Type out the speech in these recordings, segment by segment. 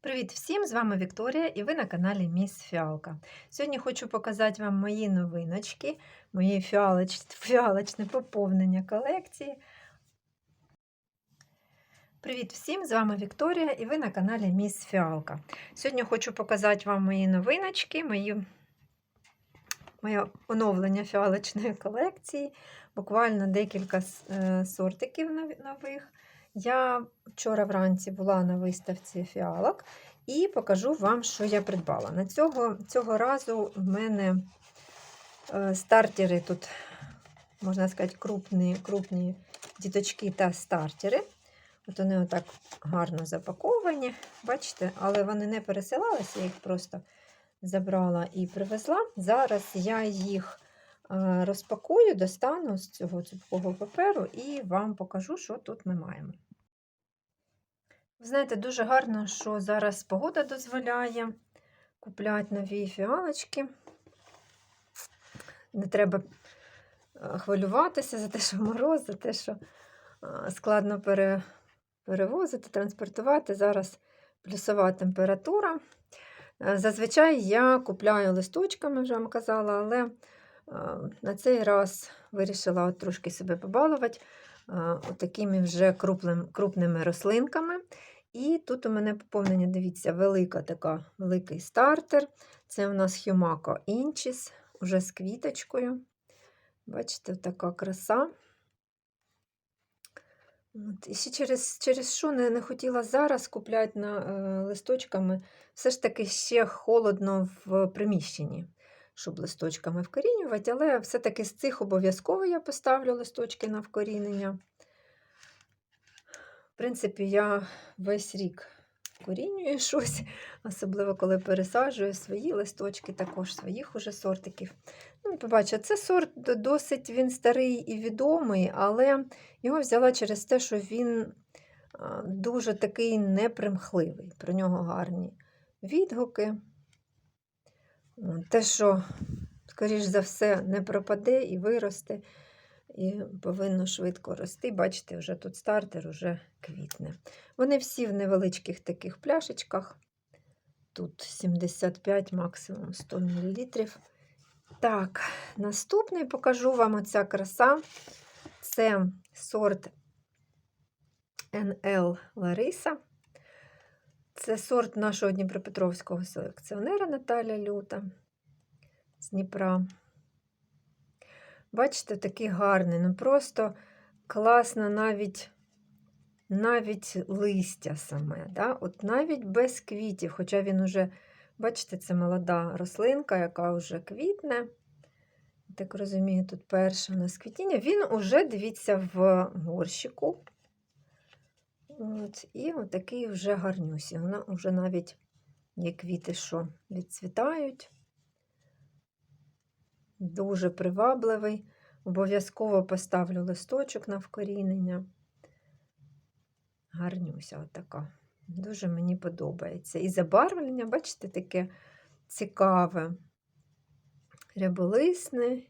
Привіт всім! З вами Вікторія і ви на каналі Міс Фіалка. Сьогодні хочу показати вам мої новиночки, мої фіалоч... фіалочне поповнення колекції. Привіт всім! З вами Вікторія і ви на каналі Міс Фіалка. Сьогодні хочу показати вам мої новиночки, мої... моє оновлення фіалочної колекції. Буквально декілька е, сортиків нових. Я вчора вранці була на виставці фіалок і покажу вам, що я придбала. На цього цього разу в мене е, стартери тут, можна сказати, крупні крупні діточки та стартери. От вони отак гарно запаковані, бачите, але вони не пересилалися, я їх просто забрала і привезла. Зараз я їх е, розпакую, достану з цього цупкого паперу і вам покажу, що тут ми маємо. Ви знаєте, дуже гарно, що зараз погода дозволяє купляти нові фіалочки. Не треба е, хвилюватися за те, що мороз, за те, що е, складно пере, перевозити, транспортувати. Зараз плюсова температура. Е, зазвичай я купляю листочками, вже вам казала, але на цей раз вирішила трошки себе побалувати такими вже крупним, крупними рослинками. І тут у мене поповнення, дивіться, велика така, великий стартер. Це у нас Humaco Inchis, уже з квіточкою. Бачите, така краса. От. І ще через через що не, не хотіла зараз купляти на, е, листочками. Все ж таки ще холодно в приміщенні, щоб листочками вкорінювати, але все-таки з цих обов'язково я поставлю листочки на вкорінення принципі, я весь рік корінюю щось, особливо коли пересаджую свої листочки, також своїх уже сортиків. Ну, побачу, це сорт досить він старий і відомий, але його взяла через те, що він дуже такий непримхливий. Про нього гарні відгуки. Те, що, скоріш за все, не пропаде і виросте і повинно швидко рости. Бачите, вже тут стартер уже квітне. Вони всі в невеличких таких пляшечках. Тут 75, максимум 100 мл. Так, наступний покажу вам оця краса. Це сорт NL Лариса. Це сорт нашого Дніпропетровського селекціонера Наталя Люта з Дніпра. Бачите, такий гарний. Ну просто класно навіть навіть листя саме. Да? От Навіть без квітів, хоча він уже, бачите, це молода рослинка, яка вже квітне. Так розумію, тут перше у нас квітіння. Він уже, дивіться, в горщику. От, І отакий вже гарнюсі. Вона вже навіть є квіти, що відцвітають. Дуже привабливий. Обов'язково поставлю листочок на вкорінення. Гарнюся отака. Дуже мені подобається. І забарвлення, бачите, таке цікаве. Ряболисне,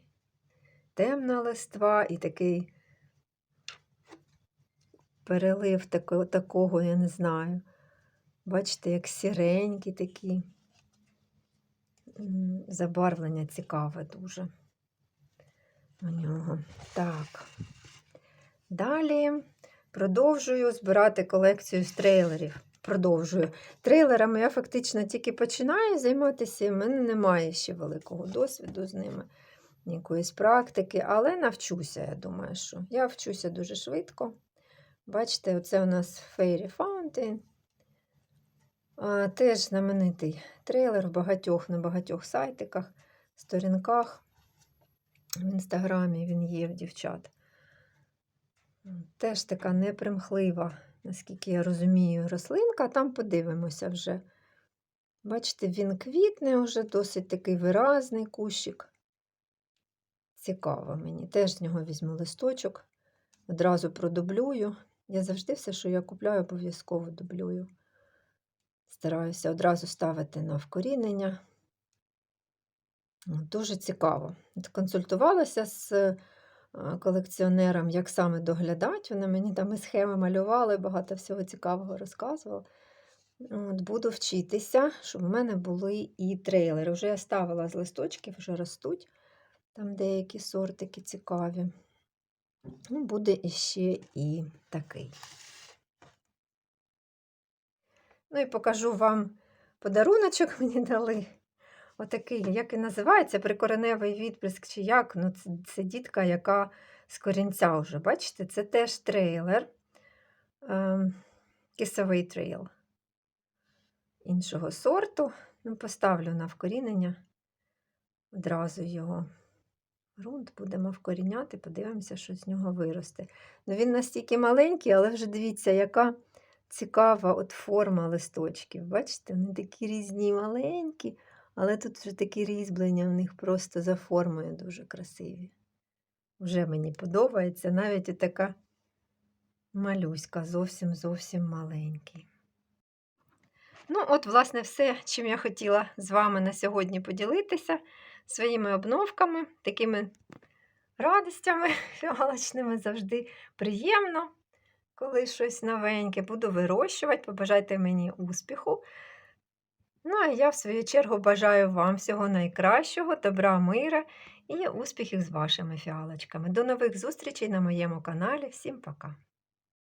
темна листва і такий перелив такого, я не знаю. Бачите, як сіренький такий забарвлення цікаве дуже у нього. Так. Далі продовжую збирати колекцію з трейлерів. Продовжую. Трейлерами я фактично тільки починаю займатися, в мене немає ще великого досвіду з ними, якоїсь практики, але навчуся, я думаю, що я вчуся дуже швидко. Бачите, оце у нас Fairy Fountain. Теж знаменитий трейлер в багатьох на багатьох сайтиках, сторінках. В інстаграмі він є в дівчат. Теж така непримхлива, наскільки я розумію, рослинка, там подивимося вже. Бачите, він квітне вже досить такий виразний кущик. Цікаво мені. Теж з нього візьму листочок, одразу продублюю. Я завжди все, що я купляю, обов'язково дублюю. Стараюся одразу ставити на вкорінення. Дуже цікаво. Консультувалася з е, колекціонером, як саме доглядати. Вони мені там і схеми малювали, багато всього цікавого розказували. От, буду вчитися, щоб в мене були і трейлери. Вже я ставила з листочків, вже ростуть. Там деякі сортики цікаві. Ну, буде іще і такий. Ну і покажу вам подаруночок мені дали. Отакий, як і називається, прикореневий відприск, чи як. Ну, це, це дітка, яка з корінця вже. Бачите, це теж трейлер. Ем, кисовий трейл іншого сорту. Ну, поставлю на вкорінення одразу його. Грунт будемо вкоріняти, подивимося, що з нього виросте. Ну, він настільки маленький, але вже дивіться, яка цікава от форма листочків. Бачите, вони такі різні маленькі, але тут вже такі різьблення в них просто за формою дуже красиві. Вже мені подобається навіть і така малюська, зовсім зовсім маленький. Ну, от, власне, все, чим я хотіла з вами на сьогодні поділитися своїми обновками, такими радостями фіалочними завжди приємно, коли щось новеньке. Буду вирощувати, побажайте мені успіху. Ну, а я, в свою чергу, бажаю вам всього найкращого, добра, мира і успіхів з вашими фіалочками. До нових зустрічей на моєму каналі. Всім пока!